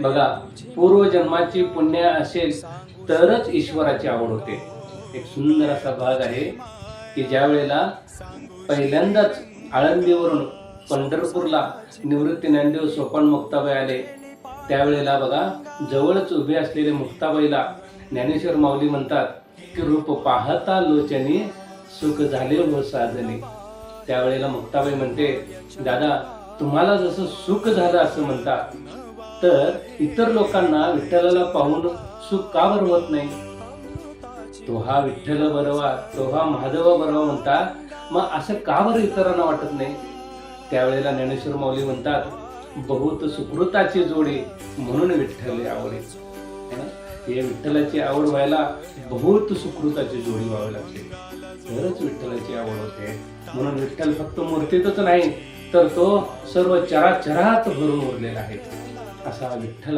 बघा पूर्वजन्माची पुण्य असेल तरच ईश्वराची आवड होते. एक सुंदर असा भाग आहे की ज्या वेळेला पहिल्यांदाच आळंदीवरून पंढरपूरला निवृत्ती ज्ञानदेव सोपान मुक्ताबाई आले. त्यावेळेला बघा जवळच उभे असलेले मुक्ताबाईला ज्ञानेश्वर माऊली म्हणतात की रूप पाहता लोचनी सुख झाले व साधने त्यावेळेला मुक्ताबाई म्हणते दादा तुम्हाला जसं सुख झालं असं म्हणतात तर इतर लोकांना विठ्ठलाला पाहून सुख का बरं होत नाही? तो हा विठ्ठल बरवा तो हा महादेवा बरवा म्हणतात मग असं का बरं इतरांना वाटत नाही? त्यावेळेला ज्ञानेश्वर माऊली म्हणतात बहुत सुकृताची जोडी म्हणून विठ्ठल आवडे. हे विठ्ठलाची आवड व्हायला बहुत सुकृताची जोडी व्हावी लागते. तरच विठ्ठलाची आवड होते. म्हणून विठ्ठल फक्त मूर्तीतच नाही तर तो सर्व चराचरात भरून उरलेला आहे. असा विठ्ठल